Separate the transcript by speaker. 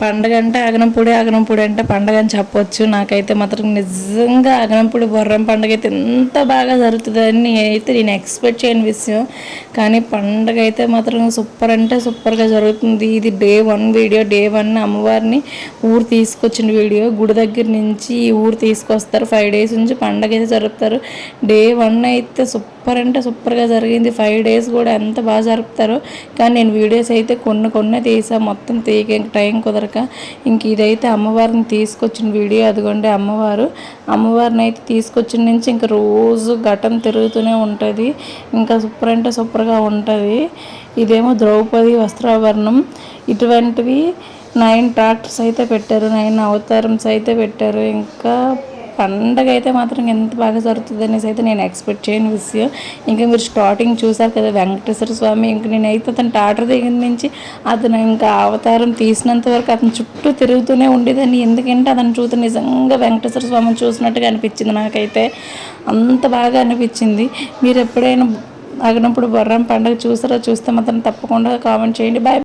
Speaker 1: పండగ అంటే అగనంపూడి అగనంపూడి అంటే పండగ అని చెప్పొచ్చు. నాకైతే మాత్రం నిజంగా అగనంపూడి బొర్రం పండగ అయితే ఎంత బాగా జరుగుతుందని అయితే నేను ఎక్స్పెక్ట్ చేయని విషయం. కానీ పండగ అయితే మాత్రం సూపర్ అంటే సూపర్గా జరుగుతుంది. ఇది day one video day one అమ్మవారిని ఊరు తీసుకొచ్చిన వీడియో. గుడి దగ్గర నుంచి ఈ ఊరు తీసుకొస్తారు. ఫైవ్ డేస్ నుంచి పండగ అయితే జరుపుతారు. డే వన్ అయితే సూపర్ అంటే సూపర్గా జరిగింది. ఫైవ్ డేస్ కూడా ఎంత బాగా జరుపుతారో. కానీ నేను వీడియోస్ అయితే కొన్ని కొన్ని తీసా. మొత్తం తీయక టైం కుదరక. ఇంక ఇదైతే అమ్మవారిని తీసుకొచ్చిన వీడియో. అదిగోండి అమ్మవారు. అమ్మవారిని అయితే తీసుకొచ్చిన నుంచి ఇంకా రోజు ఘటం తిరుగుతూనే ఉంటుంది. ఇంకా సూపర్ అంటే సూపర్గా ఉంటుంది. ఇదేమో ద్రౌపది వస్త్రాభరణం. ఇటువంటివి నైన్ ట్రాక్టర్స్ అయితే పెట్టారు. నైన్ అవతారమ్స్ అయితే పెట్టారు. ఇంకా పండగ అయితే మాత్రం ఎంత బాగా జరుగుతుంది అనేసి అయితే నేను ఎక్స్పెక్ట్ చేయని విషయం ఇంకా మీరు స్టార్టింగ్ చూసారు కదా వెంకటేశ్వర స్వామి ఇంక నేనైతే అతను టాటర్ దగ్గర నుంచి అతను ఇంకా అవతారం తీసినంత వరకు అతను చుట్టూ తిరుగుతూనే ఉండేదని ఎందుకంటే అతను చూస్తే నిజంగా వెంకటేశ్వర స్వామిని చూసినట్టుగా అనిపించింది నాకైతే. అంత బాగా అనిపించింది. మీరు ఎప్పుడైనా అగినప్పుడు బొర్రం పండుగ చూసారో చూస్తే మాత్రం తప్పకుండా కామెంట్ చేయండి. బాయ్